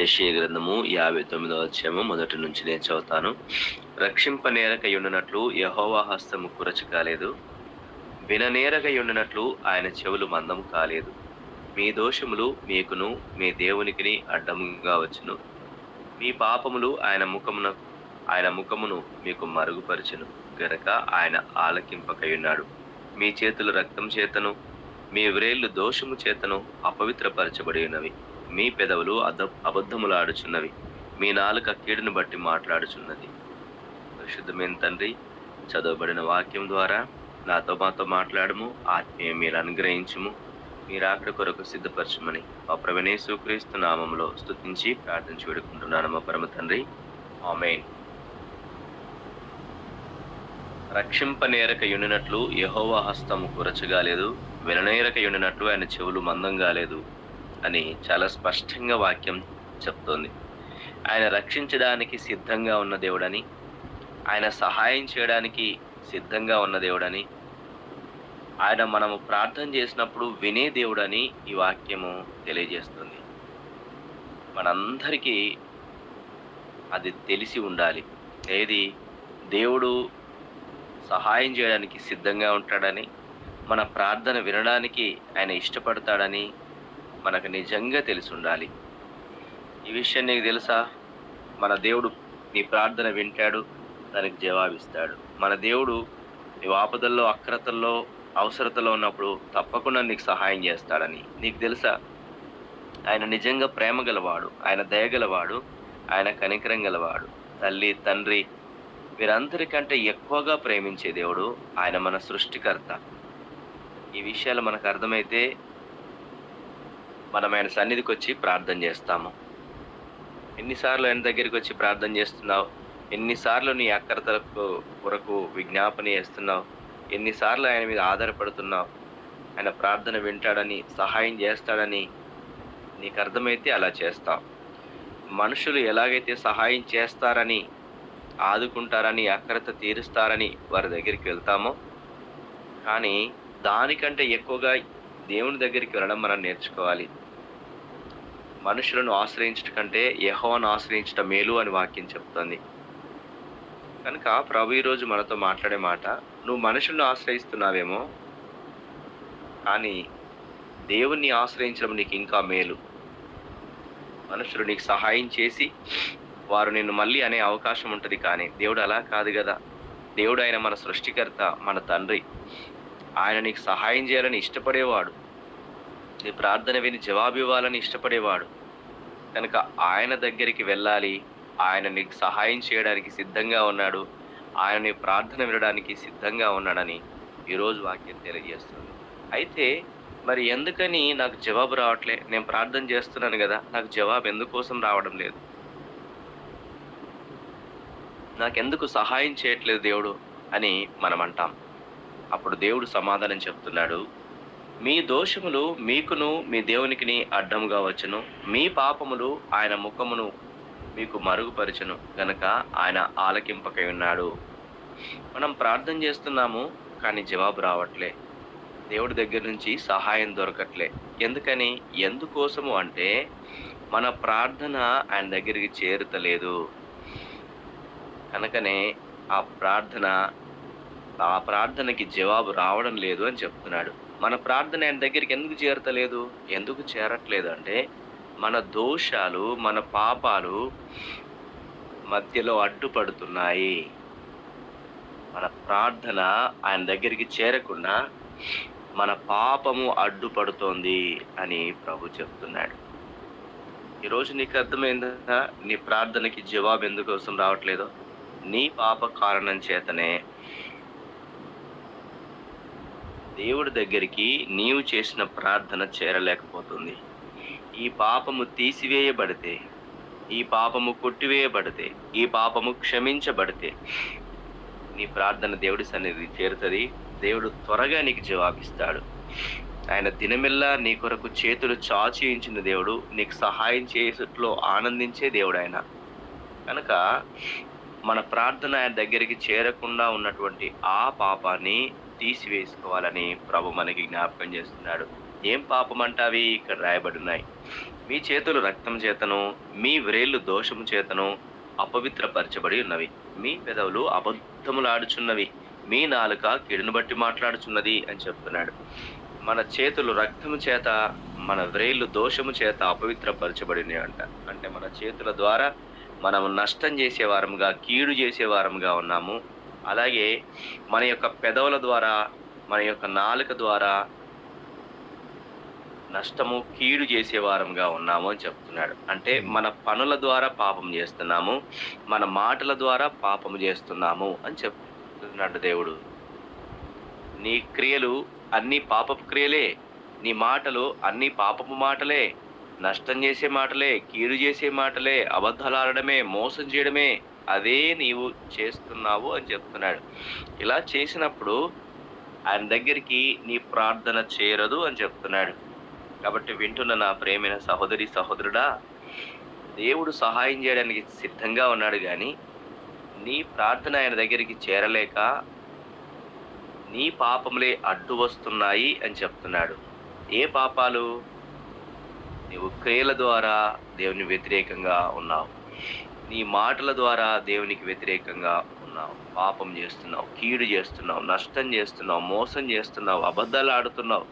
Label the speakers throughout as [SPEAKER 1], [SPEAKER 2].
[SPEAKER 1] యెషయా గ్రంథము యాభై తొమ్మిదవ అధ్యాయము మొదటి నుంచి నేను చదువుతాను. రక్షింపనేరకై ఉండినట్లు యహోవా హస్తము కురచ కాలేదు. విననేరకై ఉండినట్లు ఆయన చెవులు మందం కాలేదు. మీ దోషములు మీకును మీ దేవునికిని అడ్డముగా వచ్చును. మీ పాపములు ఆయన ముఖమున ఆయన ముఖమును మీకు మరుగుపరచును. గనక ఆయన ఆలకింపకయున్నాడు మీ చేతులు రక్తం చేతను మీ వ్రేళ్ళు దోషము చేతను అపవిత్రపరచబడి ఉన్నవి. మీ పెదవులు అద అబద్ధములాడుచున్నవి. మీ నాలుక కీడును బట్టి మాట్లాడుచున్నది. పరిశుద్ధమైన తండ్రి చదవబడిన వాక్యం ద్వారా నాతో మాతో మాట్లాడము ఆత్మీయ మీరు అనుగ్రహించుము. మీరు అక్కడ కొరకు సిద్ధపరచమని మా ప్రవణేశు క్రీస్తు నామంలో స్తుతించి ప్రార్థించి వేడుకుంటున్నాను మా పరమ తండ్రి. ఆమెన్. రక్షింపనేరక యుండినట్లు యహోవా హస్తము కురచగాలేదు విననేరక యుండినట్లు ఆయన చెవులు మందం కాలేదు అని చాలా స్పష్టంగా వాక్యం చెప్తోంది. ఆయన రక్షించడానికి సిద్ధంగా ఉన్న దేవుడని ఆయన సహాయం చేయడానికి సిద్ధంగా ఉన్న దేవుడని ఆయన మనము ప్రార్థన చేసినప్పుడు వినే దేవుడని ఈ వాక్యము తెలియజేస్తుంది. మనందరికీ అది తెలిసి ఉండాలి. ఏది? దేవుడు సహాయం చేయడానికి సిద్ధంగా ఉంటాడని మన ప్రార్థన వినడానికి ఆయన ఇష్టపడతాడని మనకు నిజంగా తెలిసి ఉండాలి ఈ విషయం నీకు తెలుసా? మన దేవుడు నీ ప్రార్థన వింటాడు దానికి జవాబిస్తాడు. మన దేవుడు నీవు ఆపదల్లో అక్రతల్లో అవసరతలో ఉన్నప్పుడు తప్పకుండా నీకు సహాయం చేస్తాడని. నీకు తెలుసా? ఆయన నిజంగా ప్రేమ గలవాడు ఆయన దయగలవాడు ఆయన కనికరం గలవాడు. తల్లి తండ్రి వీరందరికంటే ఎక్కువగా ప్రేమించే దేవుడు ఆయన మన సృష్టికర్త. ఈ విషయాలు మనకు అర్థమైతే మనం ఆయన సన్నిధికి వచ్చి ప్రార్థన చేస్తాము. ఎన్నిసార్లు ఆయన దగ్గరికి వచ్చి ప్రార్థన చేస్తున్నావు? ఎన్నిసార్లు నీ అక్కరతలకు కొరకు విజ్ఞాపన చేస్తున్నావు? ఎన్నిసార్లు ఆయన మీద ఆధారపడుతున్నావు? ఆయన ప్రార్థన వింటాడని సహాయం చేస్తాడని నీకు అర్థమైతే అలా చేస్తావు మనుషులు ఎలాగైతే సహాయం చేస్తారని ఆదుకుంటారని అక్కరత తీరుస్తారని వారి దగ్గరికి వెళ్తామో కానీ దానికంటే ఎక్కువగా దేవుని దగ్గరికి వెళ్ళడం మనం నేర్చుకోవాలి. మనుషులను ఆశ్రయించట కంటే యహోవాను ఆశ్రయించట మేలు అని వాక్యం చెప్తుంది. కనుక ప్రభు ఈరోజు మనతో మాట్లాడే మాట నువ్వు మనుషులను ఆశ్రయిస్తున్నావేమో కానీ దేవుణ్ణి ఆశ్రయించడం నీకు ఇంకా మేలు. మనుషులు నీకు సహాయం చేసి వారు నిన్ను మళ్ళీ అనే అవకాశం ఉంటుంది కానీ దేవుడు అలా కాదు కదా. దేవుడు ఆయన మన సృష్టికర్త మన తండ్రి. ఆయన నీకు సహాయం చేయాలని ఇష్టపడేవాడు. నీ ప్రార్థన విని జవాబు ఇవ్వాలని ఇష్టపడేవాడు. కనుక ఆయన దగ్గరికి వెళ్ళాలి. ఆయన నీకు సహాయం చేయడానికి సిద్ధంగా ఉన్నాడు. ఆయన నీ ప్రార్థన వినడానికి సిద్ధంగా ఉన్నాడని ఈరోజు వాక్యం తెలియజేస్తుంది. అయితే మరి ఎందుకని నాకు జవాబు రావట్లే? నేను ప్రార్థన చేస్తున్నాను కదా నాకు జవాబు ఎందుకోసం రావడం లేదు? నాకెందుకు సహాయం చేయట్లేదు దేవుడు అని మనం అంటాం అప్పుడు దేవుడు సమాధానం చెప్తున్నాడు. మీ దోషములు మీకును మీ దేవునికిని అడ్డముగా వచ్చును. మీ పాపములు ఆయన ముఖమును మీకు మరుగుపరచును. గనక ఆయన ఆలకింపకై ఉన్నాడు. మనం ప్రార్థన చేస్తున్నాము కానీ జవాబు రావట్లే. దేవుడి దగ్గర నుంచి సహాయం దొరకట్లే. ఎందుకని? ఎందుకోసము అంటే మన ప్రార్థన ఆయన దగ్గరికి చేరుతలేదు. కనుకనే ఆ ప్రార్థన ఆ ప్రార్థనకి జవాబు రావడం లేదు అని చెప్తున్నాడు. మన ప్రార్థన ఆయన దగ్గరికి ఎందుకు చేరతలేదు? ఎందుకు చేరట్లేదు అంటే మన దోషాలు మన పాపాలు మధ్యలో అడ్డుపడుతున్నాయి. మన ప్రార్థన ఆయన దగ్గరికి చేరకుండా మన పాపము అడ్డుపడుతోంది అని ప్రభు చెప్తున్నాడు. ఈరోజు నీకు అర్థమైందా? నీ ప్రార్థనకి జవాబు ఎందుకోసం రావట్లేదో? నీ పాప కారణం చేతనే దేవుడి దగ్గరికి నీవు చేసిన ప్రార్థన చేరలేకపోతుంది. ఈ పాపము తీసివేయబడితే ఈ పాపము కొట్టివేయబడితే ఈ పాపము క్షమించబడితే నీ ప్రార్థన దేవుడి సన్నిధి చేరుతుంది. దేవుడు త్వరగా నీకు జవాబిస్తాడు. ఆయన దినమెల్లా నీ కొరకు చేతులు చాచి ఉంచిన దేవుడు నీకు సహాయం చేసేట్లో ఆనందించే దేవుడు ఆయన. కనుక మన ప్రార్థన ఆయన దగ్గరికి చేరకుండా ఉన్నటువంటి ఆ పాపాన్ని తీసివేసుకోవాలని ప్రభు మనకి జ్ఞాపకం చేస్తున్నాడు. ఏం పాపం అంటావి ఇక్కడ రాయబడి ఉన్నాయి మీ చేతులు రక్తం చేతను మీ వ్రేళ్ళు దోషము చేతను అపవిత్రపరచబడి ఉన్నవి. మీ పెదవులు అబద్ధములాడుచున్నవి. మీ నాలుక కిడును బట్టి మాట్లాడుచున్నది అని చెప్తున్నాడు. మన చేతులు రక్తము చేత మన వ్రేళ్ళు దోషము చేత అపవిత్రపరచబడినవి అంట. అంటే మన చేతుల ద్వారా మనం నష్టం చేసే వారముగా కీడు చేసే వారముగా ఉన్నాము. అలాగే మన యొక్క పెదవుల ద్వారా మన యొక్క నాలుక ద్వారా నష్టము కీడు చేసే వారంగా ఉన్నాము అని చెప్తున్నాడు. అంటే మన పనుల ద్వారా పాపం చేస్తున్నాము మన మాటల ద్వారా పాపము చేస్తున్నాము అని చెప్తున్నాడు దేవుడు. నీ క్రియలు అన్ని పాపపు క్రియలే నీ మాటలు అన్ని పాపపు మాటలే నష్టం చేసే మాటలే కీడు చేసే మాటలే అబద్ధాలు ఆడడమే మోసం చేయడమే అదే నీవు చేస్తున్నావు అని చెప్తున్నాడు. ఇలా చేసినప్పుడు ఆయన దగ్గరికి నీ ప్రార్థన చేరదు అని చెప్తున్నాడు. కాబట్టి వింటున్న నా ప్రేమైన సహోదరి సహోదరుడా దేవుడు సహాయం చేయడానికి సిద్ధంగా ఉన్నాడు కానీ నీ ప్రార్థన ఆయన దగ్గరికి చేరలేక నీ పాపములే అడ్డు వస్తున్నాయి అని చెప్తున్నాడు. ఏ పాపాలు? నీవు క్రియల ద్వారా దేవుని వ్యతిరేకంగా ఉన్నావు. నీ మాటల ద్వారా దేవునికి వ్యతిరేకంగా ఉన్నావు. పాపం చేస్తున్నావు కీడు చేస్తున్నావు నష్టం చేస్తున్నావు మోసం చేస్తున్నావు అబద్ధాలు ఆడుతున్నావు.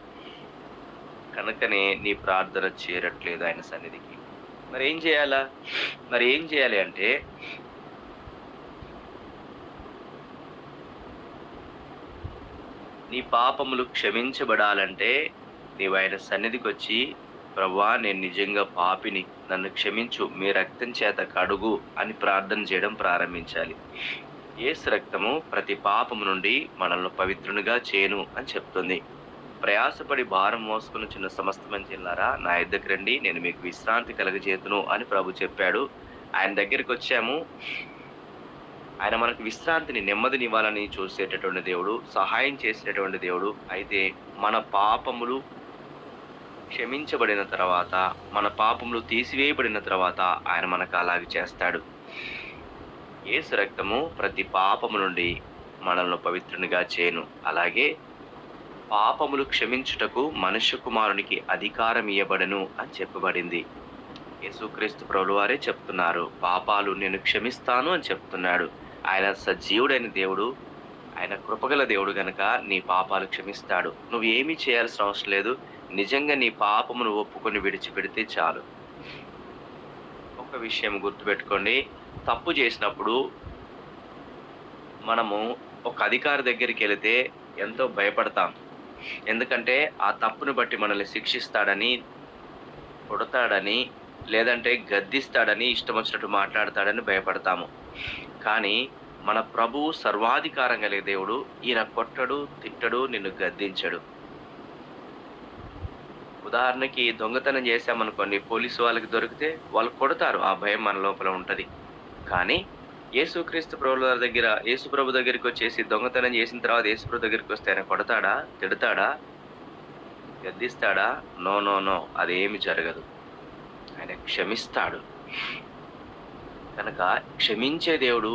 [SPEAKER 1] కనుకనే నీ ప్రార్థన చేరట్లేదు ఆయన సన్నిధికి. మరి ఏం చేయాలా? మరి ఏం చేయాలి అంటే నీ పాపములు క్షమించబడాలంటే నీవు ఆయన సన్నిధికి వచ్చి ప్రభా నేను నిజంగా పాపిని. నన్ను క్షమించు మీ రక్తం చేత కడుగు అని ప్రార్థన చేయడం ప్రారంభించాలి. ఏసు రక్తము ప్రతి పాపము నుండి మనల్ని పవిత్రునిగా చేయను అని చెప్తుంది. ప్రయాసపడి భారం మోసుకుని చిన్న సమస్తమని చెల్లారా నా ఇద్దరికి రండి నేను మీకు విశ్రాంతి కలగజేతును అని ప్రభు చెప్పాడు. ఆయన దగ్గరికి వచ్చాము. ఆయన మనకు విశ్రాంతిని నెమ్మదినివ్వాలని చూసేటటువంటి దేవుడు సహాయం చేసేటటువంటి దేవుడు. అయితే మన పాపములు క్షమించబడిన తర్వాత మన పాపములు తీసివేయబడిన తర్వాత ఆయన మనకు అలాగే చేస్తాడు. యేసు రక్తము ప్రతి పాపము నుండి మనల్ని పవిత్రునిగా చేయను. అలాగే పాపములు క్షమించుటకు మనుష్య కుమారునికి అధికారం ఇవ్వబడను అని చెప్పబడింది. యేసుక్రీస్తు ప్రభులు వారే చెప్తున్నారు పాపాలు నేను క్షమిస్తాను అని చెప్తున్నాడు. ఆయన సజీవుడైన దేవుడు ఆయన కృపగల దేవుడు గనక నీ పాపాలు క్షమిస్తాడు. నువ్వు ఏమీ చేయాల్సిన అవసరం లేదు. నిజంగా నీ పాపమును ఒప్పుకొని విడిచిపెడితే చాలు. ఒక విషయం గుర్తుపెట్టుకోండి. తప్పు చేసినప్పుడు మనము ఒక అధికారి దగ్గరికి వెళితే ఎంతో భయపడతాం. ఎందుకంటే ఆ తప్పును బట్టి మనల్ని శిక్షిస్తాడని కొడతాడని లేదంటే గద్దిస్తాడని ఇష్టం వచ్చినట్టు మాట్లాడతాడని భయపడతాము. కానీ మన ప్రభువు సర్వాధికారం కలిగే దేవుడు ఈయన కొట్టడు తిట్టడు నిన్ను గద్దించడు. ఉదాహరణకి దొంగతనం చేశామనుకోండి పోలీసు వాళ్ళకి దొరికితే వాళ్ళు కొడతారు ఆ భయం మన లోపల ఉంటుంది. కానీ యేసుక్రీస్తు ప్రభుల దగ్గర యేసు ప్రభు దగ్గరికి వచ్చేసి దొంగతనం చేసిన తర్వాత యేసు ప్రభు దగ్గరికి వస్తే ఆయన కొడతాడా తిడతాడా గద్దిస్తాడా? నో నో నో అదేమి జరగదు. ఆయన క్షమిస్తాడు. కనుక క్షమించే దేవుడు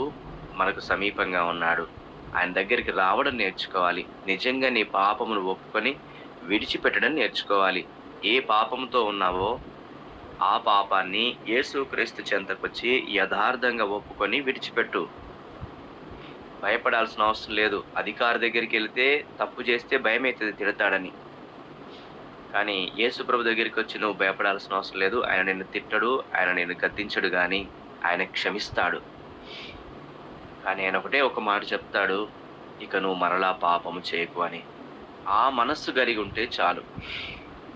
[SPEAKER 1] మనకు సమీపంగా ఉన్నాడు. ఆయన దగ్గరికి రావడం నేర్చుకోవాలి. నిజంగా నీ పాపమును ఒప్పుకొని విడిచిపెట్టడం నేర్చుకోవాలి. ఏ పాపంతో ఉన్నావో ఆ పాపాన్ని యేసుక్రీస్తు చెంతకొచ్చి యథార్థంగా ఒప్పుకొని విడిచిపెట్టు. భయపడాల్సిన అవసరం లేదు. అధికారి దగ్గరికి వెళితే తప్పు చేస్తే భయం అవుతుంది తిడతాడని. కానీ యేసుప్రభు దగ్గరికి వచ్చి నువ్వు భయపడాల్సిన అవసరం లేదు. ఆయన నిన్ను తిట్టడు ఆయన నిన్ను గద్దించడు కానీ ఆయన క్షమిస్తాడు. కానీ ఆయన ఒకటే ఒక మాట చెప్తాడు ఇక నువ్వు మరలా పాపము చేయకు అని. ఆ మనస్సు కలిగి ఉంటే చాలు.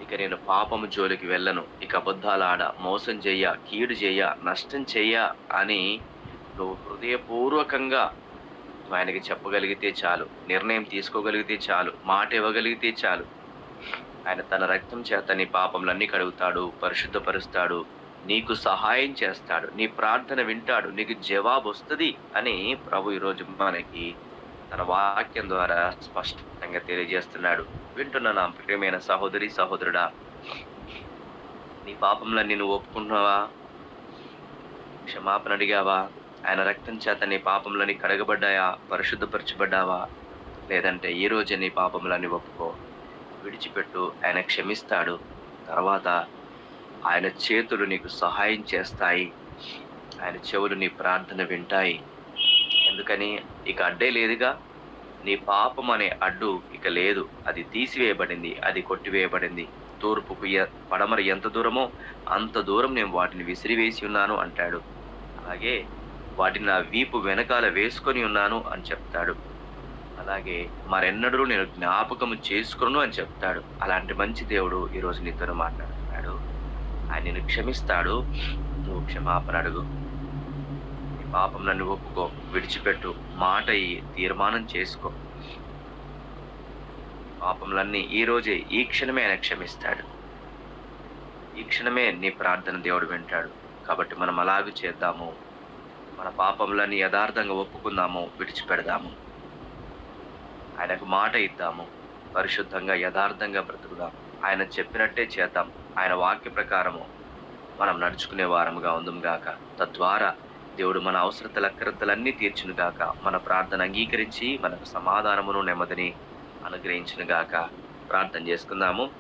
[SPEAKER 1] ఇక నేను పాపము జోలికి వెళ్ళను. ఇక అబద్ధాలు ఆడ మోసం చెయ్య కీడు చెయ్య నష్టం చెయ్య అని నువ్వు హృదయపూర్వకంగా ఆయనకి చెప్పగలిగితే చాలు. నిర్ణయం తీసుకోగలిగితే చాలు. మాట ఇవ్వగలిగితే చాలు. ఆయన తన రక్తం చేత నీ పాపములన్నీ కడుగుతాడు పరిశుద్ధపరుస్తాడు. నీకు సహాయం చేస్తాడు నీ ప్రార్థన వింటాడు నీకు జవాబు వస్తుంది అని ప్రభు ఈరోజు మనకి తన వాక్యం ద్వారా స్పష్టంగా తెలియజేస్తున్నాడు. వింటున్న నా ప్రియమైన సహోదరి సహోదరుడా. నీ పాపంలో నేను ఒప్పుకుంటున్నావా? క్షమాపణ అడిగావా? ఆయన రక్తం చేత నీ పాపంలోని కడగబడ్డాయా? పరిశుద్ధపరచబడ్డావా? లేదంటే ఈ రోజే నీ పాపంలోని ఒప్పుకో. విడిచిపెట్టు ఆయన క్షమిస్తాడు. తర్వాత ఆయన చేతులు నీకు సహాయం చేస్తాయి. ఆయన చెవులు నీ ప్రార్థన వింటాయి. ఎందుకని? ఇక అడ్డే లేదుగా. నీ పాపం అనే అడ్డు ఇక లేదు. అది తీసివేయబడింది అది కొట్టివేయబడింది. తూర్పుకు ఎ- పడమర ఎంత దూరమో అంత దూరం నేను వాటిని విసిరివేసి ఉన్నాను అంటాడు. అలాగే వాటిని నా వీపు వెనకాల వేసుకొని ఉన్నాను అని చెప్తాడు. అలాగే మరెన్నడూ నేను జ్ఞాపకము చేసుకును అని చెప్తాడు. అలాంటి మంచి దేవుడు ఈరోజు నీతో మాట్లాడు. ఆయన నిన్ను క్షమిస్తాడు. నువ్వు క్షమాపణ అడుగు పాపం నన్ను ఒప్పుకో. విడిచిపెట్టు. మాట ఇయ్యి తీర్మానం చేసుకో. పాపములన్నీ ఈ రోజే ఈ క్షణమే ఆయన క్షమిస్తాడు. ఈ క్షణమే నీ ప్రార్థన దేవుడు వింటాడు. కాబట్టి మనం అలాగే చేద్దాము. మన పాపములన్నీ యథార్థంగా ఒప్పుకుందాము. విడిచిపెడదాము. ఆయనకు మాట ఇద్దాము. పరిశుద్ధంగా యథార్థంగా బ్రతుకుదాం ఆయన చెప్పినట్టే చేద్దాం. ఆయన వాక్య ప్రకారము మనం నడుచుకునే వారముగా ఉందంగాక తద్వారా దేవుడు మన అవసరతల అక్రతలన్నీ తీర్చును మన ప్రార్థన అంగీకరించి మనకు సమాధానమును నెమ్మదిని అనుగ్రహించునుగాక ప్రార్థన చేసుకుందాము.